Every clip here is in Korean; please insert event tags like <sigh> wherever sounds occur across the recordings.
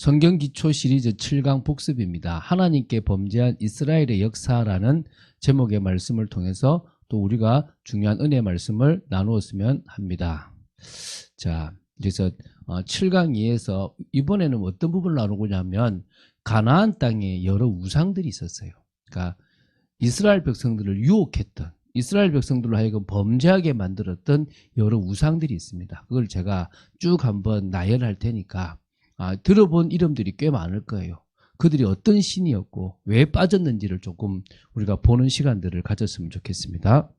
성경 기초 시리즈 7강 복습입니다. 하나님께 범죄한 이스라엘의 역사라는 제목의 말씀을 통해서 또 우리가 중요한 은혜 말씀을 나누었으면 합니다. 자, 그래서 7강 2에서 이번에는 어떤 부분을 나누고냐면 가나안 땅에 여러 우상들이 있었어요. 그러니까 이스라엘 백성들을 유혹했던 이스라엘 백성들로 하여금 범죄하게 만들었던 여러 우상들이 있습니다. 그걸 제가 쭉 한번 나열할 테니까 아, 들어본 이름들이 꽤 많을 거예요. 그들이 어떤 신이었고 왜 빠졌는지를 조금 우리가 보는 시간들을 가졌으면 좋겠습니다.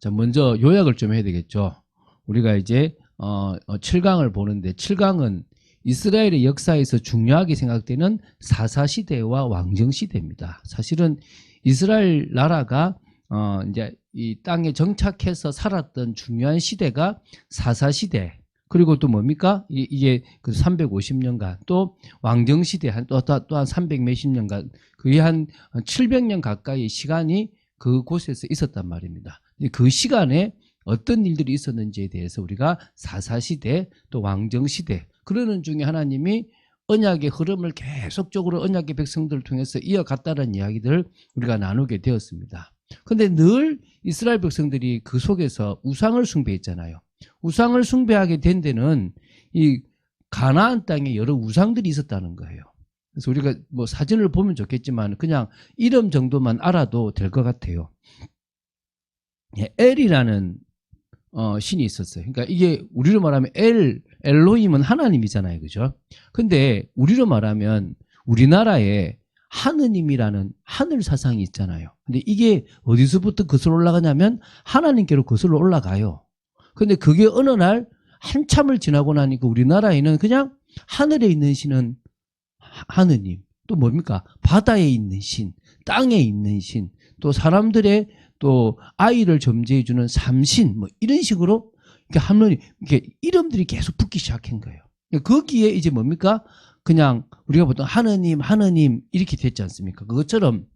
자, 먼저 요약을 좀 해야 되겠죠. 우리가 이제 어, 7강을 보는데 7강은 이스라엘의 역사에서 중요하게 생각되는 사사 시대와 왕정 시대입니다. 사실은 이스라엘 나라가 어 이제 이 땅에 정착해서 살았던 중요한 시대가 사사 시대. 그리고 또 뭡니까? 이, 이게 그 350년간 또 왕정 시대 한또또한 300 몇십 년간 거의 한 700년 가까이 시간이 그곳에서 있었단 말입니다. 그 시간에 어떤 일들이 있었는지에 대해서 우리가 사사 시대 또 왕정 시대 그러는 중에 하나님이 언약의 흐름을 계속적으로 언약의 백성들을 통해서 이어갔다는 이야기들을 우리가 나누게 되었습니다. 근데 늘 이스라엘 백성들이 그 속에서 우상을 숭배했잖아요. 우상을 숭배하게 된 데는 이 가나안 땅에 여러 우상들이 있었다는 거예요. 그래서 우리가 뭐 사진을 보면 좋겠지만 그냥 이름 정도만 알아도 될 것 같아요. 예, 엘이라는 어, 신이 있었어요. 그러니까 이게 우리로 말하면 엘, 엘로힘은 하나님이잖아요. 그죠? 근데 우리로 말하면 우리나라에 하느님이라는 하늘 사상이 있잖아요. 근데 이게 어디서부터 거슬러 올라가냐면 하나님께로 거슬러 올라가요. 근데 그게 어느 날 한참을 지나고 나니까 우리나라에는 그냥 하늘에 있는 신은 하느님, 또 뭡니까? 바다에 있는 신, 땅에 있는 신, 또 사람들의 또 아이를 점지해주는 삼신, 뭐 이런 식으로 이렇게 하면 이렇게 이름들이 계속 붙기 시작한 거예요. 거기에 이제 뭡니까? 그냥 우리가 보통 하느님, 하느님 이렇게 됐지 않습니까? 그것처럼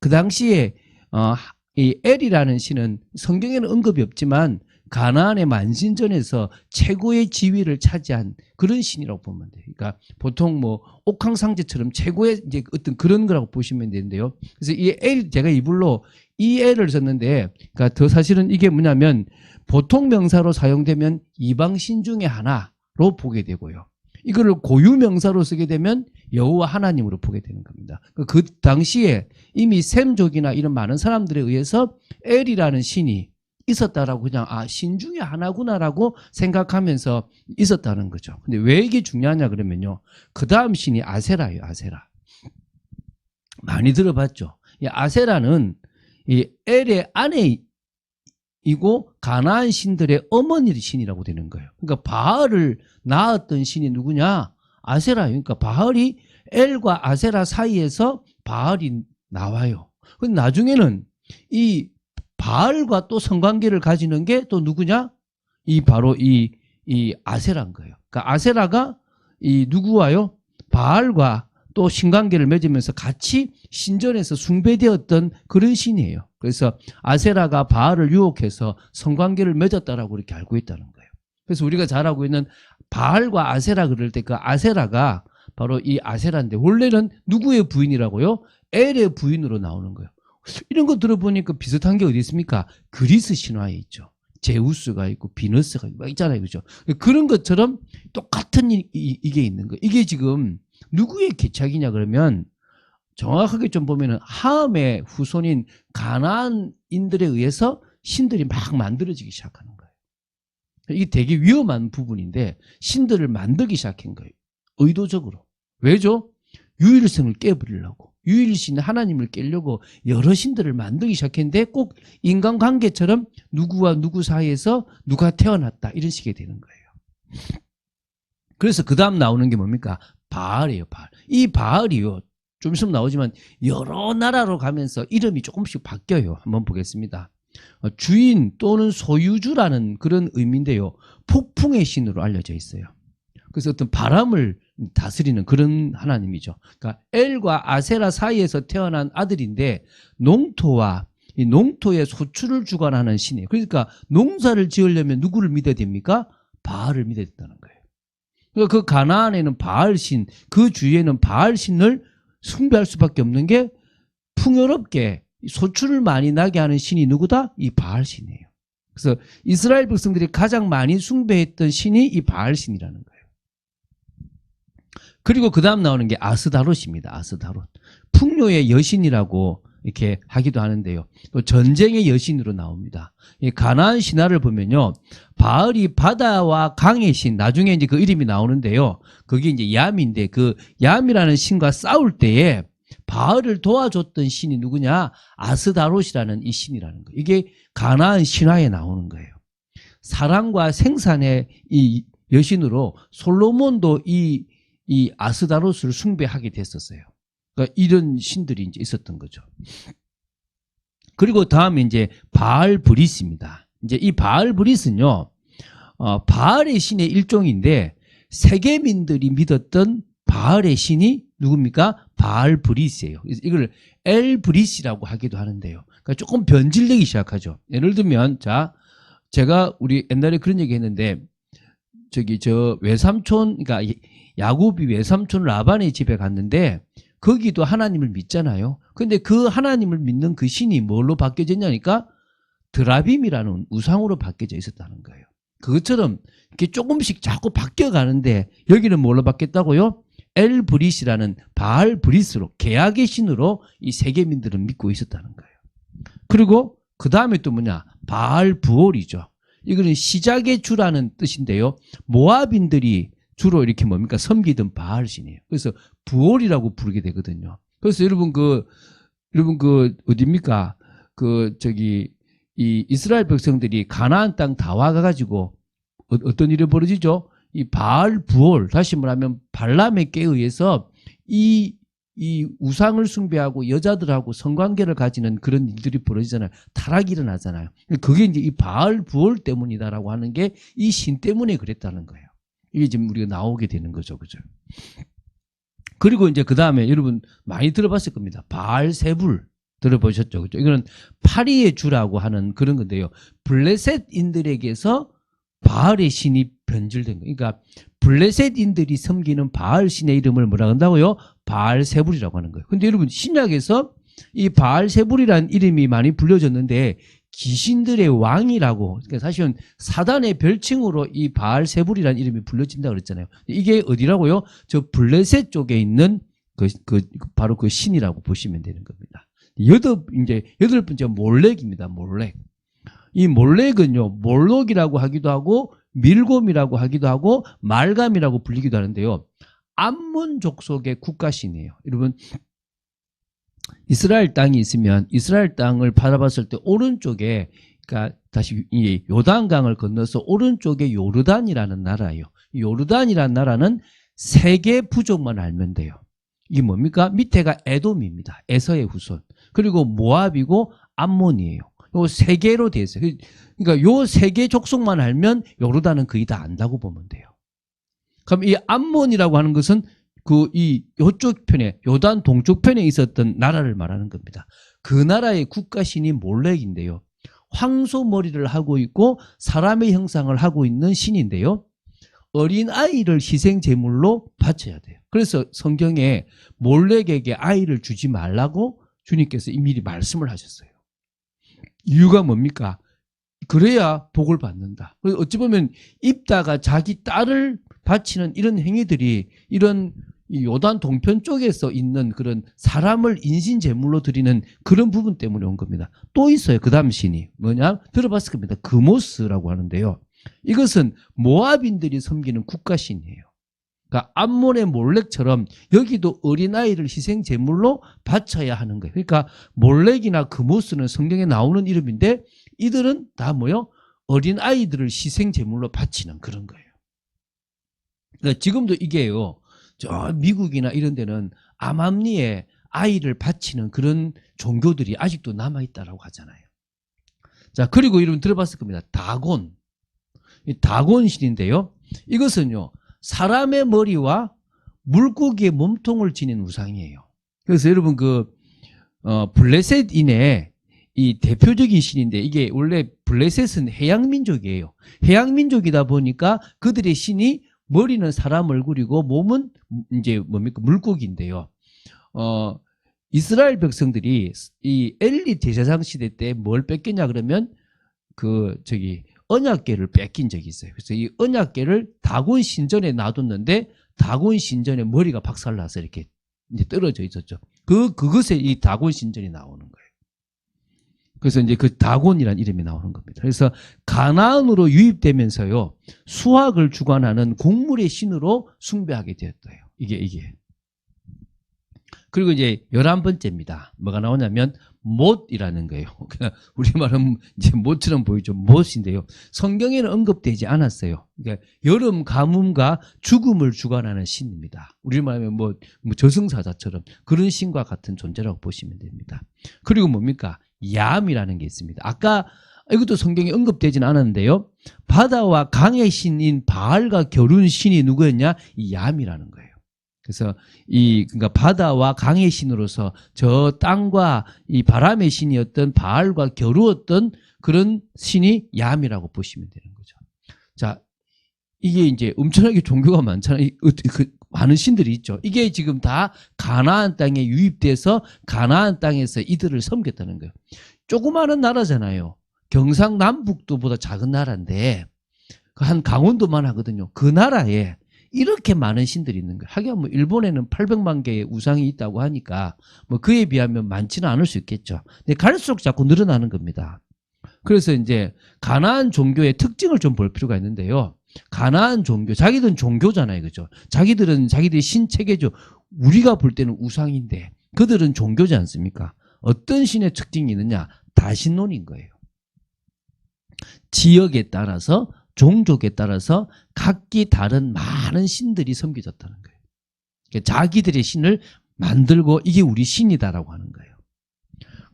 그 당시에 어, 이 엘이라는 신은 성경에는 언급이 없지만 가나안의 만신전에서 최고의 지위를 차지한 그런 신이라고 보면 돼요. 그러니까 보통 뭐 옥황상제처럼 최고의 이제 어떤 그런 거라고 보시면 되는데요. 그래서 이 엘, 제가 이불로 이 엘을 썼는데, 그러니까 더 사실은 이게 뭐냐면 보통 명사로 사용되면 이방신 중에 하나로 보게 되고요. 이거를 고유 명사로 쓰게 되면 여호와 하나님으로 보게 되는 겁니다. 그 당시에 이미 셈족이나 이런 많은 사람들에 의해서 엘이라는 신이 있었다라고 그냥 아 신 중에 하나구나라고 생각하면서 있었다는 거죠. 근데 왜 이게 중요하냐 그러면요. 그 다음 신이 아세라예요. 아세라. 많이 들어봤죠. 이 아세라는 이 엘의 아내 이고 가나안 신들의 어머니 신이라고 되는 거예요. 그러니까 바알을 낳았던 신이 누구냐? 아세라예요. 그러니까 바알이 엘과 아세라 사이에서 바알이 나와요. 근데 나중에는 이 바알과 또 성관계를 가지는 게 또 누구냐? 이 바로 이, 이 아세라인 거예요. 그러니까 아세라가 이 누구와요? 바알과 또 신관계를 맺으면서 같이 신전에서 숭배되었던 그런 신이에요. 그래서 아세라가 바알을 유혹해서 성관계를 맺었다라고 이렇게 알고 있다는 거예요. 그래서 우리가 잘 알고 있는 바알과 아세라 그럴 때 그 아세라가 바로 이 아세라인데 원래는 누구의 부인이라고요? 엘의 부인으로 나오는 거예요. 이런 거 들어보니까 비슷한 게 어디 있습니까? 그리스 신화에 있죠. 제우스가 있고 비너스가 있고 있잖아요. 그죠? 그런 것처럼 똑같은 이, 이, 게 있는 거예요. 이게 지금 누구의 개착이냐 그러면 정확하게 좀 보면은 하음의 후손인 가나안인들에 의해서 신들이 막 만들어지기 시작하는 거예요. 이게 되게 위험한 부분인데 신들을 만들기 시작한 거예요. 의도적으로. 왜죠? 유일성을 깨버리려고. 유일신 하나님을 깨려고 여러 신들을 만들기 시작했는데 꼭 인간관계처럼 누구와 누구 사이에서 누가 태어났다 이런 식이 되는 거예요. 그래서 그 다음 나오는 게 뭡니까? 바알이에요, 바알. 이 바알이요. 좀 있으면 나오지만 여러 나라로 가면서 이름이 조금씩 바뀌어요. 한번 보겠습니다. 어, 주인 또는 소유주라는 그런 의미인데요. 폭풍의 신으로 알려져 있어요. 그래서 어떤 바람을 다스리는 그런 하나님이죠. 그러니까 엘과 아세라 사이에서 태어난 아들인데 농토와 이 농토의 소출을 주관하는 신이에요. 그러니까 농사를 지으려면 누구를 믿어야 됩니까? 바알을 믿어야 된다는 거예요. 그러니까 그 가나안에는 바알 신, 그 주위에는 바알 신을 숭배할 수밖에 없는 게 풍요롭게 소출을 많이 나게 하는 신이 누구다? 이 바알 신이에요. 그래서 이스라엘 백성들이 가장 많이 숭배했던 신이 이 바알 신이라는 거예요. 그리고 그 다음 나오는 게 아스다롯입니다. 아스다롯. 풍요의 여신이라고 이렇게 하기도 하는데요. 또 전쟁의 여신으로 나옵니다. 이 가나안 신화를 보면요. 바알이 바다와 강의 신, 나중에 이제 그 이름이 나오는데요. 그게 이제 얌인데 그 얌이라는 신과 싸울 때에 바알을 도와줬던 신이 누구냐? 아스다롯이라는 이 신이라는 거예요. 이게 가나안 신화에 나오는 거예요. 사랑과 생산의 이 여신으로 솔로몬도 이, 이 아스다롯을 숭배하게 됐었어요. 그러니까 이런 신들이 이제 있었던 거죠. 그리고 다음에 이제 바알 브리스입니다. 이제 이 바알 브리스는요, 어, 바알의 신의 일종인데 세계민들이 믿었던 바알의 신이 누굽니까? 바알 브리스예요. 이걸 엘 브리스라고 하기도 하는데요. 그러니까 조금 변질되기 시작하죠. 예를 들면 자, 제가 우리 옛날에 그런 얘기 했는데 저기 저 외삼촌 그러니까 야곱이 외삼촌 라반의 집에 갔는데 거기도 하나님을 믿잖아요. 근데 그 하나님을 믿는 그 신이 뭘로 바뀌어졌냐니까 드라빔이라는 우상으로 바뀌어져 있었다는 거예요. 그것처럼 이렇게 조금씩 자꾸 바뀌어 가는데 여기는 뭘로 바뀌었다고요? 엘 브리스라는 바알 브리스로 계약의 신으로 이 세계민들은 믿고 있었다는 거예요. 그리고 그 다음에 또 뭐냐? 바알 부올이죠. 이거는 시작의 주라는 뜻인데요. 모압인들이 주로 이렇게 뭡니까? 섬기던 바알신이에요. 그래서 부올이라고 부르게 되거든요. 그래서 여러분 그 여러분 그 어디입니까? 그 저기 이 이스라엘 백성들이 가나안 땅 다 와가지고 어, 어떤 일이 벌어지죠? 이 바알 부올 다시 말하면 발람에게 의해서 이 이 우상을 숭배하고 여자들하고 성관계를 가지는 그런 일들이 벌어지잖아요. 타락이 일어나잖아요. 그게 이제 이 바알 부올 때문이다라고 하는 게 이 신 때문에 그랬다는 거예요. 이게 지금 우리가 나오게 되는 거죠. 그죠? 그리고 이제 그 다음에 여러분 많이 들어봤을 겁니다. 바알세불 들어보셨죠? 그죠? 이거는 파리의 주라고 하는 그런 건데요. 블레셋인들에게서 바알의 신이 변질된 거예요. 그러니까 블레셋인들이 섬기는 바알 신의 이름을 뭐라 한다고요? 바알세불이라고 하는 거예요. 근데 여러분 신약에서 이 바알세불이라는 이름이 많이 불려졌는데 귀신들의 왕이라고 그러니까 사실은 사단의 별칭으로 이 바알세불이라는 이름이 불려진다 그랬잖아요. 이게 어디라고요? 저 블레셋 쪽에 있는 그, 그 바로 그 신이라고 보시면 되는 겁니다. 여덟 이제 여덟 번째 몰렉입니다. 몰렉. 이 몰렉은요 몰록이라고 하기도 하고 밀곰이라고 하기도 하고 말감이라고 불리기도 하는데요. 암몬 족 속의 국가신이에요. 여러분 이스라엘 땅이 있으면 이스라엘 땅을 바라봤을 때 오른쪽에 그러니까 다시 이 요단강을 건너서 오른쪽에 요르단이라는 나라예요. 이 요르단이라는 나라는 세개 부족만 알면 돼요. 이게 뭡니까? 밑에가 에돔입니다. 에서의 후손. 그리고 모압이고 암몬이에요. 요세 개로 되어 있어요. 그러니까 요 세 개 족속만 알면 요르단은 거의 다 안다고 보면 돼요. 그럼 이 암몬이라고 하는 것은 그 이 요쪽 편에 요단 동쪽 편에 있었던 나라를 말하는 겁니다. 그 나라의 국가 신이 몰렉인데요. 황소 머리를 하고 있고 사람의 형상을 하고 있는 신인데요. 어린 아이를 희생 제물로 바쳐야 돼요. 그래서 성경에 몰렉에게 아이를 주지 말라고 주님께서 미리 말씀을 하셨어요. 이유가 뭡니까? 그래야 복을 받는다. 어찌 보면 입다가 자기 딸을 바치는 이런 행위들이 이런 이 요단 동편 쪽에서 있는 그런 사람을 인신 제물로 드리는 그런 부분 때문에 온 겁니다. 또 있어요. 그 다음 신이 뭐냐? 들어봤을 겁니다. 그모스라고 하는데요. 이것은 모압인들이 섬기는 국가 신이에요. 그러니까 암몬의 몰렉처럼 여기도 어린아이를 희생 제물로 바쳐야 하는 거예요. 그러니까 몰렉이나 그모스는 성경에 나오는 이름인데 이들은 다 뭐요? 어린아이들을 희생 제물로 바치는 그런 거예요. 그러니까 지금도 이게요. 저 미국이나 이런 데는 암암리에 아이를 바치는 그런 종교들이 아직도 남아있다라고 하잖아요. 자, 그리고 이름 들어봤을 겁니다. 다곤. 이 다곤 신인데요. 이것은요, 사람의 머리와 물고기의 몸통을 지닌 우상이에요. 그래서 여러분 그, 어, 블레셋인의 이 대표적인 신인데 이게 원래 블레셋은 해양민족이에요. 해양민족이다 보니까 그들의 신이 머리는 사람 얼굴이고 몸은 이제 뭡니까 물고기인데요. 어 이스라엘 백성들이 이 엘리 제사장 시대 때 뭘 뺏겼냐 그러면 그 저기 언약궤를 뺏긴 적이 있어요. 그래서 이 언약궤를 다곤 신전에 놔뒀는데 다곤 신전에 머리가 박살나서 이렇게 이제 떨어져 있었죠. 그 그것에 이 다곤 신전이 나오는 거예요. 그래서 이제 그 다곤이라는 이름이 나오는 겁니다. 그래서 가나안으로 유입되면서요 수학을 주관하는 곡물의 신으로 숭배하게 되었어요. 이게 이게 그리고 이제 열한 번째입니다. 뭐가 나오냐면 못이라는 거예요. <laughs> 그냥 우리말은 이제 못처럼 보이죠. 못인데요. 성경에는 언급되지 않았어요. 그러니까 여름 가뭄과 죽음을 주관하는 신입니다. 우리말하면 뭐, 뭐 저승사자처럼 그런 신과 같은 존재라고 보시면 됩니다. 그리고 뭡니까? 야암이라는 게 있습니다. 아까 이것도 성경에 언급되지는 않았는데요. 바다와 강의 신인 바알과 겨룬 신이 누구였냐? 이 야암이라는 거예요. 그래서 이 그러니까 바다와 강의 신으로서 저 땅과 이 바람의 신이었던 바알과 겨루었던 그런 신이 얌이라고 보시면 되는 거죠. 자, 이게 이제 엄청나게 종교가 많잖아요. 이- 어, 그 많은 신들이 있죠. 이게 지금 다 가나안 땅에 유입돼서 가나안 땅에서 이들을 섬겼다는 거예요. 조그마한 나라잖아요. 경상남북도보다 작은 나라인데 그한 강원도만 하거든요. 그 나라에 이렇게 많은 신들이 있는 거예요. 하긴 뭐 일본에는 800만 개의 우상이 있다고 하니까 뭐 그에 비하면 많지는 않을 수 있겠죠. 근데 갈수록 자꾸 늘어나는 겁니다. 그래서 이제 가나안 종교의 특징을 좀 볼 필요가 있는데요. 가나안 종교, 자기들은 종교잖아요, 그죠? 자기들은 자기들이 신체계죠. 우리가 볼 때는 우상인데 그들은 종교지 않습니까? 어떤 신의 특징이 있느냐? 다신론인 거예요. 지역에 따라서 종족에 따라서 각기 다른 많은 신들이 섬겨졌다는 거예요. 그러니까 자기들의 신을 만들고 이게 우리 신이다라고 하는 거예요.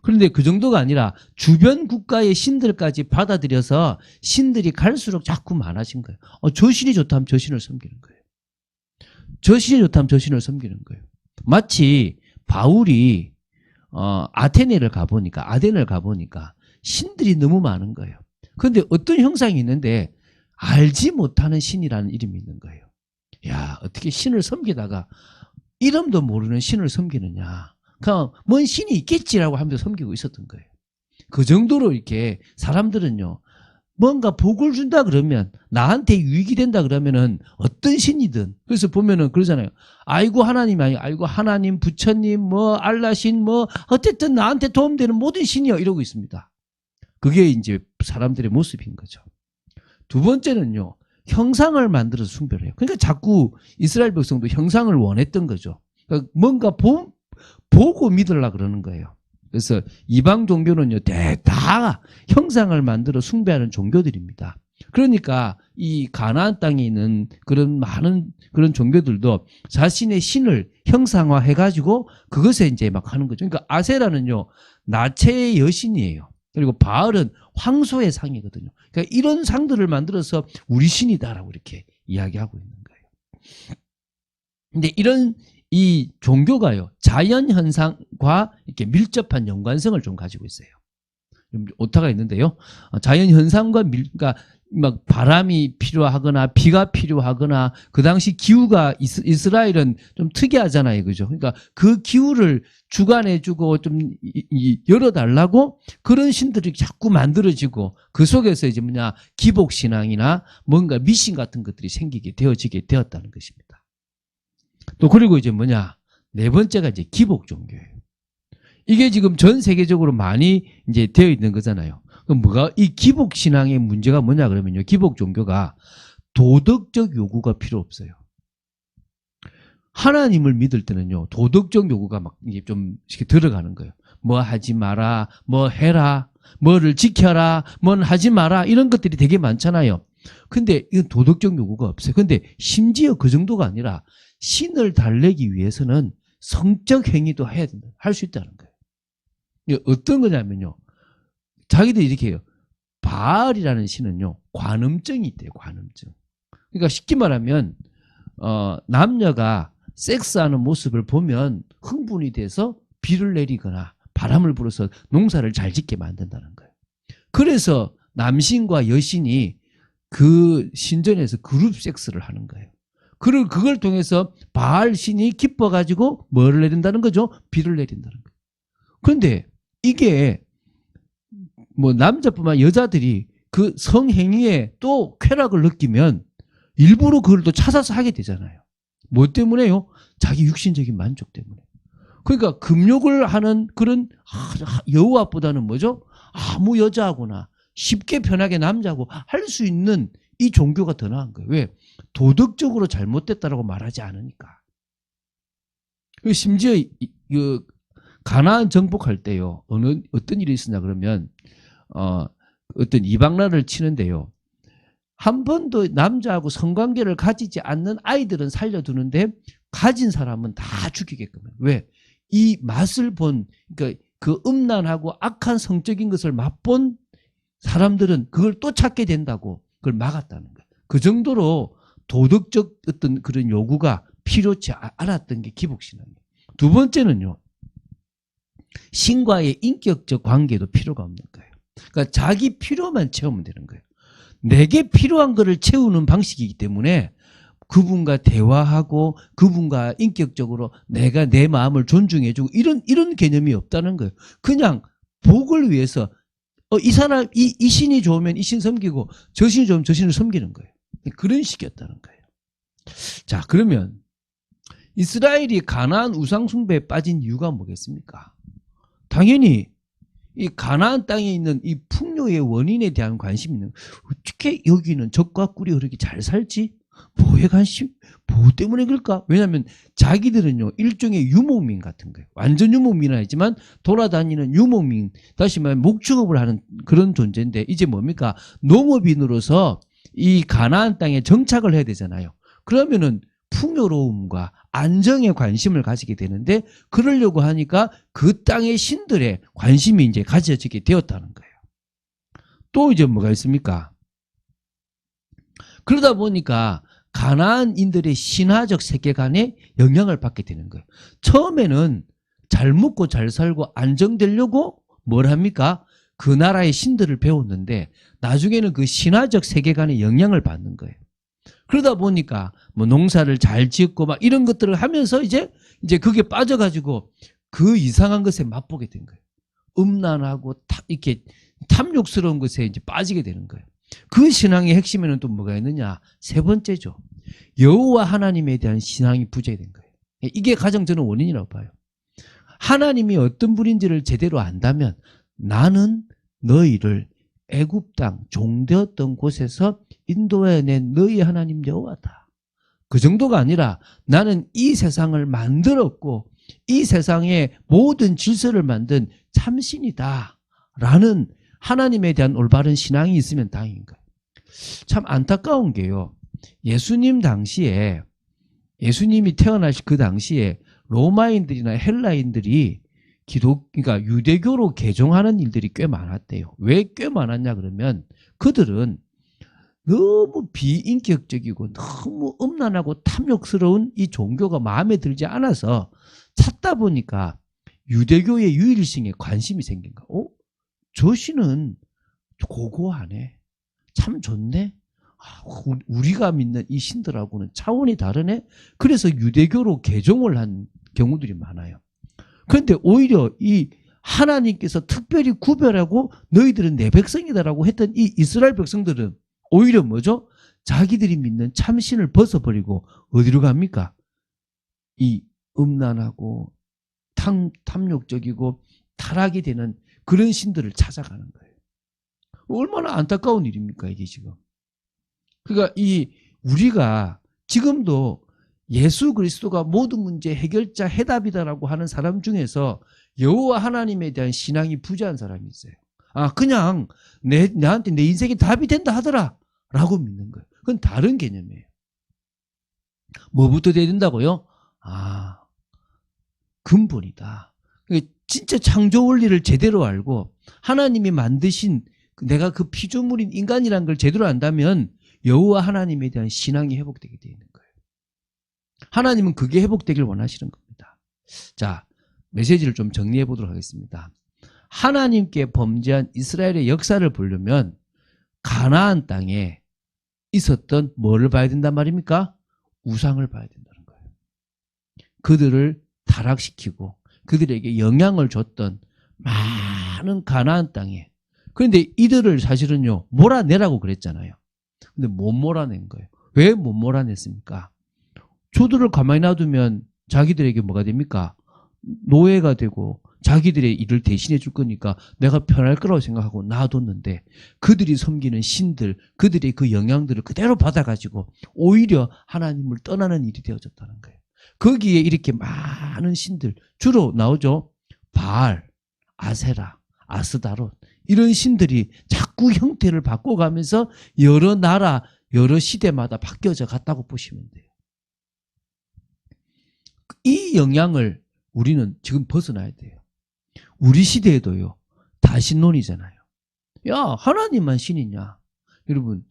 그런데 그 정도가 아니라 주변 국가의 신들까지 받아들여서 신들이 갈수록 자꾸 많아진 거예요. 어, 저 신이 좋다면 저 신을 섬기는 거예요. 저 신이 좋다면 저 신을 섬기는 거예요. 마치 바울이 어, 아테네를 가보니까 아덴을 가보니까 신들이 너무 많은 거예요. 그런데 어떤 형상이 있는데 알지 못하는 신이라는 이름이 있는 거예요. 야, 어떻게 신을 섬기다가 이름도 모르는 신을 섬기느냐. 그냥 뭔 신이 있겠지라고 하면서 섬기고 있었던 거예요. 그 정도로 이렇게 사람들은요, 뭔가 복을 준다 그러면 나한테 유익이 된다 그러면은 어떤 신이든 그래서 보면은 그러잖아요. 아이고 하나님 아니 아이고 하나님 부처님 뭐 알라신 뭐 어쨌든 나한테 도움되는 모든 신이요 이러고 있습니다. 그게 이제 사람들의 모습인 거죠. 두 번째는요. 형상을 만들어서 숭배를 해요. 그러니까 자꾸 이스라엘 백성도 형상을 원했던 거죠. 그러니까 뭔가 보, 보고 믿으려 그러는 거예요. 그래서 이방 종교는요, 대- 다 형상을 만들어 숭배하는 종교들입니다. 그러니까 이 가나안 땅에 있는 그런 많은 그런 종교들도 자신의 신을 형상화해 가지고 그것에 이제 막 하는 거죠. 그러니까 아세라는요, 나체의 여신이에요. 그리고 바알은 황소의 상이거든요. 그러니까 이런 상들을 만들어서 우리 신이다라고 이렇게 이야기하고 있는 거예요. 근데 이런 이 종교가요, 자연 현상과 이렇게 밀접한 연관성을 좀 가지고 있어요. 좀 오타가 있는데요. 어, 자연 현상과 밀, 그러니까 막 바람이 필요하거나 비가 필요하거나 그 당시 기후가 이스, 이스라엘은 좀 특이하잖아요, 그죠? 그러니까 그 기후를 주관해주고 좀 이- 이- 열어달라고 그런 신들이 자꾸 만들어지고 그 속에서 이제 뭐냐 기복 신앙이나 뭔가 미신 같은 것들이 생기게 되어지게 되었다는 것입니다. 또 그리고 이제 뭐냐 네 번째가 이제 기복 종교예요. 이게 지금 전 세계적으로 많이 이제 되어 있는 거잖아요. 그럼 뭐가 이 기복 신앙의 문제가 뭐냐 그러면요. 기복 종교가 도덕적 요구가 필요 없어요. 하나님을 믿을 때는요. 도덕적 요구가 막 이게 좀 이렇게 들어가는 거예요. 뭐 하지 마라, 뭐 해라, 뭐를 지켜라, 뭔 하지 마라 이런 것들이 되게 많잖아요. 근데 이건 도덕적 요구가 없어요. 근데 심지어 그 정도가 아니라 신을 달래기 위해서는 성적 행위도 해야 된다. 할 수 있다는 거예요. 이게 어떤 거냐면요. 자기들이 이렇게 해요. 바알이라는 신은요. 관음증이 있대요. 관음증. 그러니까 쉽게 말하면 어, 남녀가 섹스하는 모습을 보면 흥분이 돼서 비를 내리거나 바람을 불어서 농사를 잘 짓게 만든다는 거예요. 그래서 남신과 여신이 그 신전에서 그룹 섹스를 하는 거예요. 그걸 그걸 통해서 바알 신이 기뻐 가지고 뭐를 내린다는 거죠? 비를 내린다는 거예요. 그런데 이게 뭐 남자뿐만 여자들이 그 성행위에 또 쾌락을 느끼면 일부러 그걸 또 찾아서 하게 되잖아요. 뭐 때문에요? 자기 육신적인 만족 때문에. 그러니까 금욕을 하는 그런 아, 여우와보다는 뭐죠? 아무 여자하고나 쉽게 편하게 남자하고 할 수 있는 이 종교가 더 나은 거예요. 왜? 도덕적으로 잘못됐다라고 말하지 않으니까. 심지어 이- 그 가나안 정복할 때요. 어느 어떤 일이 있었냐 그러면 어 어떤 이방나를 치는데요. 한 번도 남자하고 성관계를 가지지 않는 아이들은 살려두는데 가진 사람은 다 죽이게끔. 왜? 이 맛을 본 그러니까 그 음란하고 악한 성적인 것을 맛본 사람들은 그걸 또 찾게 된다고 그걸 막았다는 거예요. 그 정도로 도덕적 어떤 그런 요구가 필요치 아- 않았던 게 기복신앙이에요. 두 번째는요. 신과의 인격적 관계도 필요가 없는 거예요. 그러니까 자기 필요만 채우면 되는 거예요. 내게 필요한 것을 채우는 방식이기 때문에 그분과 대화하고 그분과 인격적으로 내가 내 마음을 존중해주고 이런 이런 개념이 없다는 거예요. 그냥 복을 위해서 어, 이 사람 이, 이 신이 좋으면 이 신 섬기고 저 신이 좋으면 저 신을 섬기는 거예요. 그런 식이었다는 거예요. 자 그러면 이스라엘이 가나안 우상 숭배에 빠진 이유가 뭐겠습니까? 당연히 이 가나안 땅에 있는 이 풍요의 원인에 대한 관심이 있는 어떻게 여기는 적과 꿀이 그렇게 잘 살지? 뭐에 관심? 뭐 때문에 그럴까? 왜냐하면 자기들은요 일종의 유목민 같은 거예요. 완전 유목민은 아니지만 돌아다니는 유목민, 다시 말해 목축업을 하는 그런 존재인데 이제 뭡니까? 농업인으로서 이 가나안 땅에 정착을 해야 되잖아요. 그러면은 풍요로움과 안정에 관심을 가지게 되는데 그러려고 하니까 그 땅의 신들의 관심이 이제 가져지게 되었다는 거예요. 또 이제 뭐가 있습니까? 그러다 보니까 가나안인들의 신화적 세계관에 영향을 받게 되는 거예요. 처음에는 잘 먹고 잘 살고 안정되려고 뭘 합니까? 그 나라의 신들을 배웠는데 나중에는 그 신화적 세계관에 영향을 받는 거예요. 그러다 보니까 뭐 농사를 잘 짓고 막 이런 것들을 하면서 이제 이제 그게 빠져가지고 그 이상한 것에 맛보게 된 거예요. 음란하고 타- 이렇게 탐욕스러운 것에 이제 빠지게 되는 거예요. 그 신앙의 핵심에는 또 뭐가 있느냐? 세 번째죠. 여호와 하나님에 대한 신앙이 부재된 거예요. 이게 가장 저는 원인이라고 봐요. 하나님이 어떤 분인지를 제대로 안다면 나는 너희를 애굽 땅 종되었던 곳에서 인도해낸 너희 하나님 여호와다. 그 정도가 아니라 나는 이 세상을 만들었고 이 세상의 모든 질서를 만든 참신이다. 라는 하나님에 대한 올바른 신앙이 있으면 다행인 거예요. 참 안타까운 게요. 예수님 당시에 예수님이 태어나실 그 당시에 로마인들이나 헬라인들이 기독 그러니까 유대교로 개종하는 일들이 꽤 많았대요. 왜 꽤 많았냐 그러면 그들은 너무 비인격적이고 너무 음란하고 탐욕스러운 이 종교가 마음에 들지 않아서 찾다 보니까 유대교의 유일성에 관심이 생긴 거야. 어? 저 신은 고고하네. 참 좋네. 아, 우- 우리가 믿는 이 신들하고는 차원이 다르네. 그래서 유대교로 개종을 한 경우들이 많아요. 그런데 오히려 이 하나님께서 특별히 구별하고 너희들은 내 백성이다라고 했던 이 이스라엘 백성들은 오히려 뭐죠? 자기들이 믿는 참신을 벗어버리고 어디로 갑니까? 이 음란하고 탐, 탐욕적이고 타락이 되는 그런 신들을 찾아가는 거예요. 얼마나 안타까운 일입니까, 이게 지금. 그러니까 이 우리가 지금도 예수 그리스도가 모든 문제 해결자 해답이다라고 하는 사람 중에서 여호와 하나님에 대한 신앙이 부재한 사람이 있어요. 아 그냥 내 나한테 내 인생이 답이 된다 하더라라고 믿는 거예요. 그건 다른 개념이에요. 뭐부터 돼야 된다고요? 아 근본이다. 진짜 창조 원리를 제대로 알고 하나님이 만드신 그 내가 그 피조물인 인간이라는 걸 제대로 안다면 여호와 하나님에 대한 신앙이 회복되게 되어 있는 거예요. 하나님은 그게 회복되길 원하시는 겁니다. 자, 메시지를 좀 정리해 보도록 하겠습니다. 하나님께 범죄한 이스라엘의 역사를 보려면 가나안 땅에 있었던 뭐를 봐야 된단 말입니까? 우상을 봐야 된다는 거예요. 그들을 타락시키고 그들에게 영향을 줬던 많은 가나안 땅에 그런데 이들을 사실은요 몰아내라고 그랬잖아요. 근데 못 몰아낸 거예요. 왜 못 몰아냈습니까? 저들을 가만히 놔두면 자기들에게 뭐가 됩니까? 노예가 되고 자기들의 일을 대신해 줄 거니까 내가 편할 거라고 생각하고 놔뒀는데 그들이 섬기는 신들, 그들의 그 영향들을 그대로 받아가지고 오히려 하나님을 떠나는 일이 되어졌다는 거예요. 거기에 이렇게 많은 신들, 주로 나오죠. 바알, 아세라, 아스다롯, 이런 신들이 자꾸 형태를 바꿔가면서 여러 나라, 여러 시대마다 바뀌어져 갔다고 보시면 돼요. 이 영향을 우리는 지금 벗어나야 돼요. 우리 시대에도요, 다신론이잖아요. 야, 하나님만 신이냐? 여러분,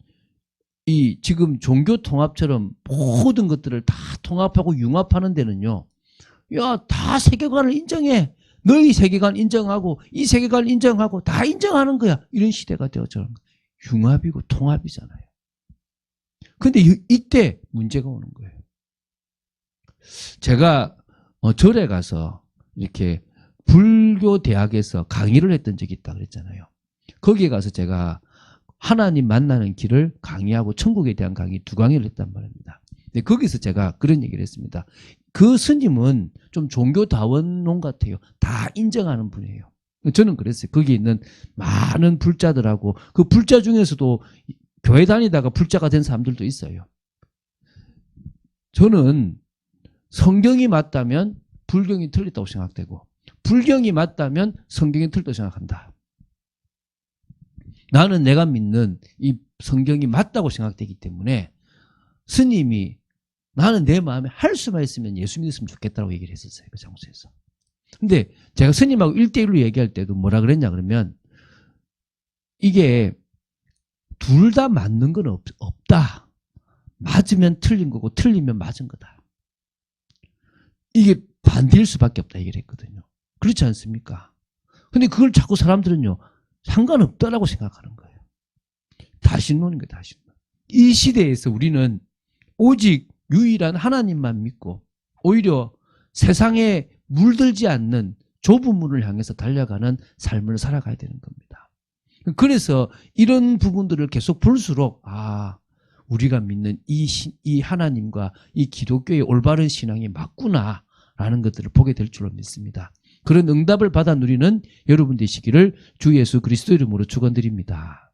이 지금 종교 통합처럼 모든 것들을 다 통합하고 융합하는 데는요, 야, 다 세계관을 인정해. 너희 세계관 인정하고, 이 세계관 인정하고, 다 인정하는 거야. 이런 시대가 되어져. 융합이고 통합이잖아요. 근데 이- 이때 문제가 오는 거예요. 제가 어, 절에 가서 이렇게 불교 대학에서 강의를 했던 적이 있다 그랬잖아요. 거기에 가서 제가 하나님 만나는 길을 강의하고 천국에 대한 강의 두 강의를 했단 말입니다. 근데 거기서 제가 그런 얘기를 했습니다. 그 스님은 좀 종교다원론 같아요. 다 인정하는 분이에요. 저는 그랬어요. 거기 있는 많은 불자들하고 그 불자 중에서도 교회 다니다가 불자가 된 사람들도 있어요. 저는 성경이 맞다면 불경이 틀렸다고 생각되고 불경이 맞다면 성경이 틀렸다고 생각한다. 나는 내가 믿는 이 성경이 맞다고 생각되기 때문에 스님이 나는 내 마음에 할 수만 있으면 예수 믿었으면 좋겠다고 얘기를 했었어요. 그 장소에서. 근데 제가 스님하고 1대1로 얘기할 때도 뭐라 그랬냐 그러면 이게 둘 다 맞는 건 없, 없다. 맞으면 틀린 거고 틀리면 맞은 거다. 이게 반대일 수밖에 없다 얘기를 했거든요. 그렇지 않습니까? 근데 그걸 자꾸 사람들은요 상관없다라고 생각하는 거예요. 다신론인 거예요, 다신론. 이 시대에서 우리는 오직 유일한 하나님만 믿고 오히려 세상에 물들지 않는 좁은 문을 향해서 달려가는 삶을 살아가야 되는 겁니다. 그래서 이런 부분들을 계속 볼수록 아 우리가 믿는 이, 신- 이 하나님과 이 기독교의 올바른 신앙이 맞구나라는 것들을 보게 될 줄로 믿습니다. 그런 응답을 받아 누리는 여러분 되시기를 주 예수 그리스도 이름으로 축원드립니다.